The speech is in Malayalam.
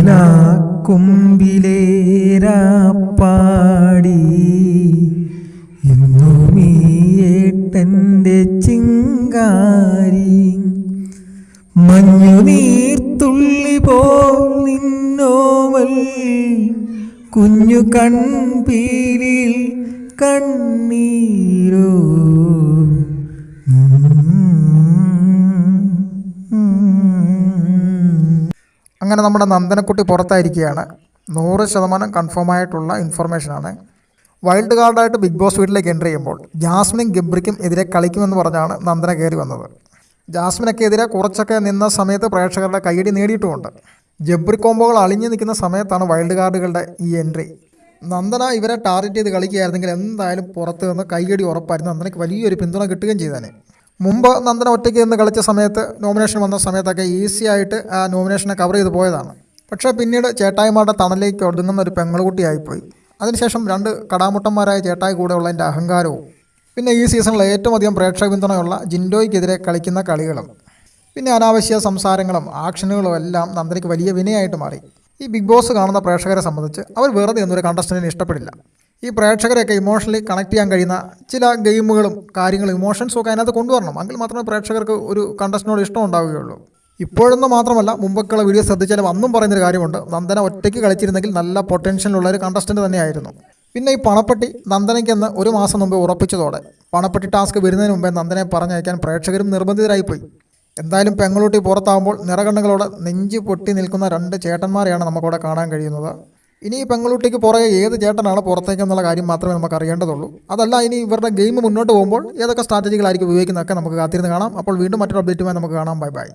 നീലാക്കുമ്പിലേരാപ്പാടി ഇന്നുമീയേട്ടന്റെ ചിങ്കാരി. മഞ്ഞുനീർത്തുള്ളി പോ നിന്നോവൽ. കുഞ്ഞു കൺപീലിൽ കണ്ണീരോ അങ്ങനെ നമ്മുടെ നന്ദനക്കുട്ടി പുറത്തായിരിക്കുകയാണ്. നൂറ് ശതമാനം കൺഫേം ആയിട്ടുള്ള ഇൻഫർമേഷനാണ്. വൈൽഡ് കാർഡായിട്ട് ബിഗ് ബോസ് വീട്ടിലേക്ക് എന്റർ ചെയ്യുമ്പോൾ ജാസ്മിൻ ഗബ്രിക്കും എതിരെ കളിക്കുമെന്ന് പറഞ്ഞാണ് നന്ദന കയറി വന്നത്. ജാസ്മിനൊക്കെ എതിരെ കുറച്ചൊക്കെ നിന്ന സമയത്ത് പ്രേക്ഷകരുടെ കൈയടി നേടിയിട്ടുമുണ്ട്. ജബ്രി കോംബോകൾ അളിഞ്ഞു നിൽക്കുന്ന സമയത്താണ് വൈൽഡ് കാർഡുകളുടെ ഈ എൻട്രി. നന്ദന ഇവരെ ടാർഗറ്റ് ചെയ്ത് കളിക്കുകയായിരുന്നെങ്കിൽ എന്തായാലും പുറത്ത് നിന്ന് കൈയടി ഉറപ്പായിരുന്നു. നന്ദനയ്ക്ക് വലിയൊരു പിന്തുണ കിട്ടുകയും ചെയ്തേനെ. മുമ്പ് നന്ദന ഒറ്റയ്ക്ക് നിന്ന് കളിച്ച സമയത്ത് നോമിനേഷൻ വന്ന സമയത്തൊക്കെ ഈസി ആയിട്ട് ആ നോമിനേഷനെ കവർ ചെയ്ത് പോയതാണ്. പക്ഷേ പിന്നീട് ചേട്ടായിമാരുടെ തണലേക്ക് ഒടുങ്ങുന്ന ഒരു പെങ്ങളുകുട്ടിയായിപ്പോയി അതിനുശേഷം രണ്ട് കടാമുട്ടന്മാരായ ചേട്ടായി കൂടെ എന്റെ അഹങ്കാരവും. പിന്നെ ഈ സീസണിൽ ഏറ്റവും അധികം പ്രേക്ഷക പിന്തുണയുള്ള ജിൻഡോയ്ക്കെതിരെ കളിക്കുന്ന കളികളും പിന്നെ അനാവശ്യ സംസാരങ്ങളും ആക്ഷനുകളും എല്ലാം നന്ദനയ്ക്ക് വലിയ വിനയായിട്ട് മാറി. ഈ ബിഗ് ബോസ് കാണുന്ന പ്രേക്ഷകരെ സംബന്ധിച്ച് അവർ വെറുതെ ഒന്നും ഒരു കണ്ടസ്റ്റന്റിനെ ഇഷ്ടപ്പെടില്ല. ഈ പ്രേക്ഷകരെയൊക്കെ ഇമോഷണലി കണക്ട് ചെയ്യാൻ കഴിയുന്ന ചില ഗെയിമുകളും കാര്യങ്ങളും ഇമോഷൻസും ഒക്കെ അതിനകത്ത് കൊണ്ടുവരണം. എങ്കിൽ മാത്രമേ പ്രേക്ഷകർക്ക് ഒരു കണ്ടസ്റ്റിനോട് ഇഷ്ടം ഉണ്ടാവുകയുള്ളൂ. ഇപ്പോഴെന്ന് മാത്രമല്ല മുമ്പൊക്കെയുള്ള വീഡിയോ ശ്രദ്ധിച്ചാലും അന്നും പറയുന്നൊരു കാര്യമുണ്ട്. നന്ദന ഒറ്റയ്ക്ക് കളിച്ചിരുന്നെങ്കിൽ നല്ല പൊട്ടൻഷ്യലുള്ള ഒരു കണ്ടസ്റ്റന്റ് തന്നെയായിരുന്നു. പിന്നെ ഈ പണപ്പെട്ടി നന്ദനയ്ക്കെന്ന് ഒരു മാസം മുമ്പ് ഉറപ്പിച്ചതോടെ പണപ്പെട്ടി ടാസ്ക് വരുന്നതിന് മുമ്പേ നന്ദനെ പറഞ്ഞയക്കാൻ പ്രേക്ഷകരും നിർബന്ധിതരായിപ്പോയി. എന്തായാലും പെങ്ങളൂട്ടി പുറത്താകുമ്പോൾ നിറകണ്ണുകളോടെ നെഞ്ച് പൊട്ടി നിൽക്കുന്ന രണ്ട് ചേട്ടന്മാരെയാണ് നമുക്കവിടെ കാണാൻ കഴിയുന്നത്. ഇനി ഈ പെങ്ങളൂട്ടിക്ക് പുറകെ ഏത് ചേട്ടനാണ് പുറത്തേക്കെന്നുള്ള കാര്യം മാത്രമേ നമുക്ക് അറിയേണ്ടതുള്ളൂ. അതല്ല ഇനി ഇവരുടെ ഗെയിം മുന്നോട്ട് പോകുമ്പോൾ ഏതൊക്കെ സ്ട്രാറ്റജികളായിരിക്കും ഉപയോഗിക്കുന്നതൊക്കെ നമുക്ക് കാത്തിരുന്ന് കാണാം. അപ്പോൾ വീണ്ടും മറ്റൊരു അപ്ഡേറ്റുമായി നമുക്ക് കാണാം. Bye bye